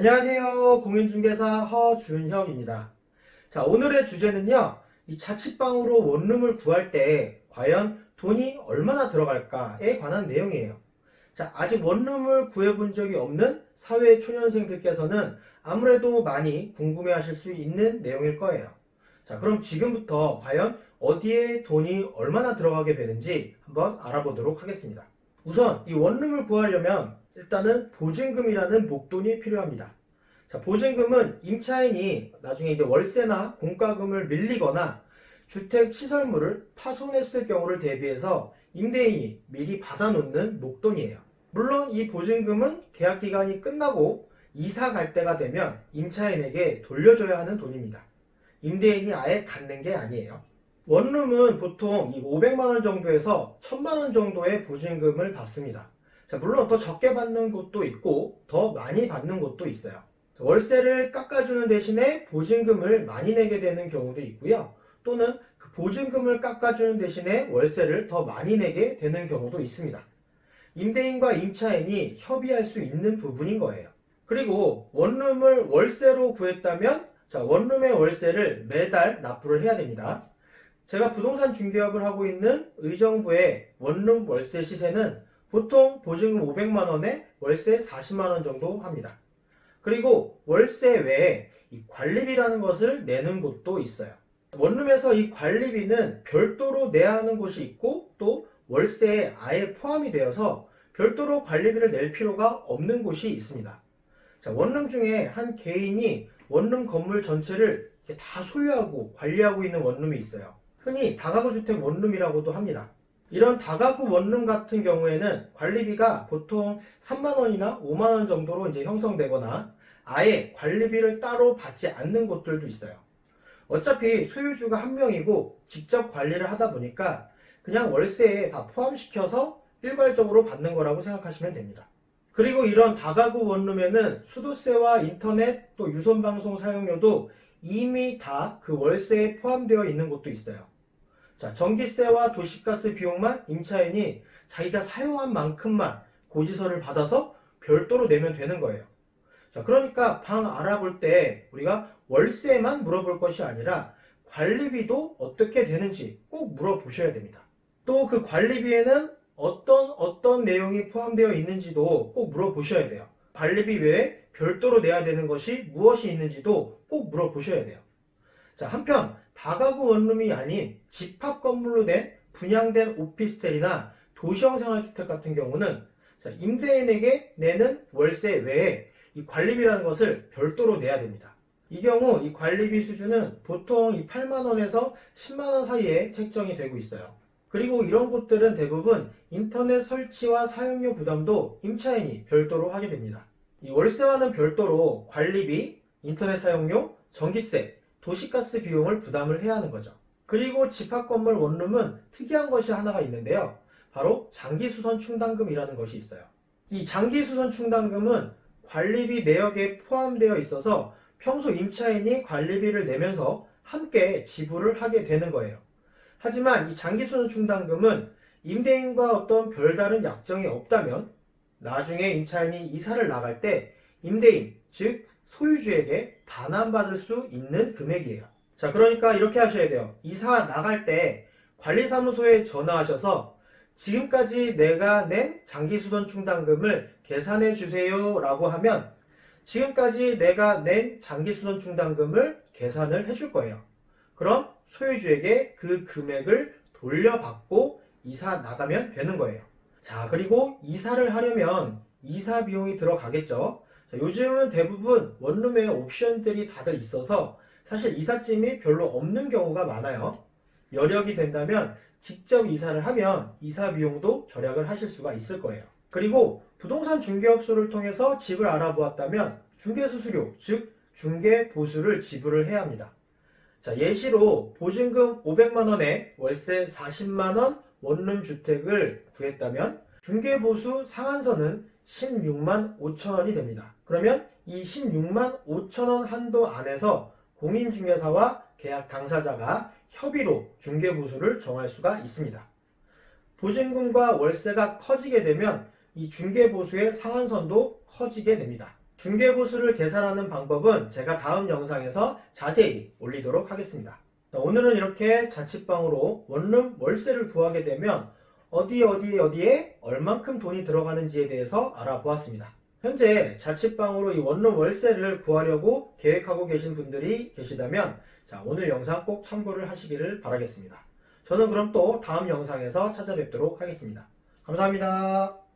안녕하세요. 공인중개사 허준혁입니다. 자, 오늘의 주제는요. 이 자취방으로 원룸을 구할 때 과연 돈이 얼마나 들어갈까에 관한 내용이에요. 자, 아직 원룸을 구해본 적이 없는 사회 초년생들께서는 아무래도 많이 궁금해 하실 수 있는 내용일 거예요. 자, 그럼 지금부터 과연 어디에 돈이 얼마나 들어가게 되는지 한번 알아보도록 하겠습니다. 우선 이 원룸을 구하려면 일단은 보증금이라는 목돈이 필요합니다. 자, 보증금은 임차인이 나중에 이제 월세나 공과금을 밀리거나 주택 시설물을 파손했을 경우를 대비해서 임대인이 미리 받아놓는 목돈이에요. 물론 이 보증금은 계약 기간이 끝나고 이사 갈 때가 되면 임차인에게 돌려줘야 하는 돈입니다. 임대인이 아예 갖는 게 아니에요. 원룸은 보통 이 500만 원 정도에서 1000만 원 정도의 보증금을 받습니다. 자, 물론 더 적게 받는 곳도 있고 더 많이 받는 곳도 있어요. 자, 월세를 깎아주는 대신에 보증금을 많이 내게 되는 경우도 있고요. 또는 그 보증금을 깎아주는 대신에 월세를 더 많이 내게 되는 경우도 있습니다. 임대인과 임차인이 협의할 수 있는 부분인 거예요. 그리고 원룸을 월세로 구했다면 자, 원룸의 월세를 매달 납부를 해야 됩니다. 제가 부동산 중개업을 하고 있는 의정부의 원룸 월세 시세는 보통 보증금 500만 원에 월세 40만 원 정도 합니다. 그리고 월세 외에 이 관리비라는 것을 내는 곳도 있어요. 원룸에서 이 관리비는 별도로 내야 하는 곳이 있고 또 월세에 아예 포함이 되어서 별도로 관리비를 낼 필요가 없는 곳이 있습니다. 자, 원룸 중에 한 개인이 원룸 건물 전체를 다 소유하고 관리하고 있는 원룸이 있어요. 흔히 다가구 주택 원룸이라고도 합니다. 이런 다가구 원룸 같은 경우에는 관리비가 보통 3만 원이나 5만 원 정도로 이제 형성되거나 아예 관리비를 따로 받지 않는 곳들도 있어요. 어차피 소유주가 한 명이고 직접 관리를 하다 보니까 그냥 월세에 다 포함시켜서 일괄적으로 받는 거라고 생각하시면 됩니다. 그리고 이런 다가구 원룸에는 수도세와 인터넷 또 유선방송 사용료도 이미 다 그 월세에 포함되어 있는 곳도 있어요. 자, 전기세와 도시가스 비용만 임차인이 자기가 사용한 만큼만 고지서를 받아서 별도로 내면 되는 거예요. 자, 그러니까 방 알아볼 때 우리가 월세만 물어볼 것이 아니라 관리비도 어떻게 되는지 꼭 물어보셔야 됩니다. 또 그 관리비에는 어떤 어떤 내용이 포함되어 있는지도 꼭 물어보셔야 돼요. 관리비 외에 별도로 내야 되는 것이 무엇이 있는지도 꼭 물어보셔야 돼요. 자, 한편 다가구 원룸이 아닌 집합 건물로 된 분양된 오피스텔이나 도시형 생활주택 같은 경우는 자, 임대인에게 내는 월세 외에 이 관리비라는 것을 별도로 내야 됩니다. 이 경우 이 관리비 수준은 보통 이 8만 원에서 10만 원 사이에 책정이 되고 있어요. 그리고 이런 곳들은 대부분 인터넷 설치와 사용료 부담도 임차인이 별도로 하게 됩니다. 이 월세와는 별도로 관리비, 인터넷 사용료, 전기세, 도시가스 비용을 부담을 해야 하는 거죠. 그리고 집합 건물 원룸은 특이한 것이 하나가 있는데요. 바로 장기수선 충당금이라는 것이 있어요. 이 장기수선 충당금은 관리비 내역에 포함되어 있어서 평소 임차인이 관리비를 내면서 함께 지불을 하게 되는 거예요. 하지만 이 장기수선 충당금은 임대인과 어떤 별다른 약정이 없다면 나중에 임차인이 이사를 나갈 때 임대인, 즉 소유주에게 반환받을 수 있는 금액이에요. 자, 그러니까 이렇게 하셔야 돼요. 이사 나갈 때 관리사무소에 전화하셔서 지금까지 내가 낸 장기수선 충당금을 계산해 주세요 라고 하면 지금까지 내가 낸 장기수선 충당금을 계산을 해줄 거예요. 그럼 소유주에게 그 금액을 돌려받고 이사 나가면 되는 거예요. 자, 그리고 이사를 하려면 이사 비용이 들어가겠죠. 자, 요즘은 대부분 원룸에 옵션들이 다들 있어서 사실 이삿짐이 별로 없는 경우가 많아요. 여력이 된다면 직접 이사를 하면 이사 비용도 절약을 하실 수가 있을 거예요. 그리고 부동산 중개업소를 통해서 집을 알아보았다면 중개수수료, 즉 중개보수를 지불을 해야 합니다. 자, 예시로 보증금 500만 원에 월세 40만 원 원룸 주택을 구했다면 중개보수 상한선은 16만 5천 원이 됩니다. 그러면 이 16만 5천 원 한도 안에서 공인중개사와 계약 당사자가 협의로 중개보수를 정할 수가 있습니다. 보증금과 월세가 커지게 되면 이 중개보수의 상한선도 커지게 됩니다. 중개보수를 계산하는 방법은 제가 다음 영상에서 자세히 올리도록 하겠습니다. 자, 오늘은 이렇게 자취방으로 원룸 월세를 구하게 되면 어디 어디 어디에 얼만큼 돈이 들어가는지에 대해서 알아보았습니다. 현재 자취방으로 이 원룸 월세를 구하려고 계획하고 계신 분들이 계시다면 자, 오늘 영상 꼭 참고를 하시기를 바라겠습니다. 저는 그럼 또 다음 영상에서 찾아뵙도록 하겠습니다. 감사합니다.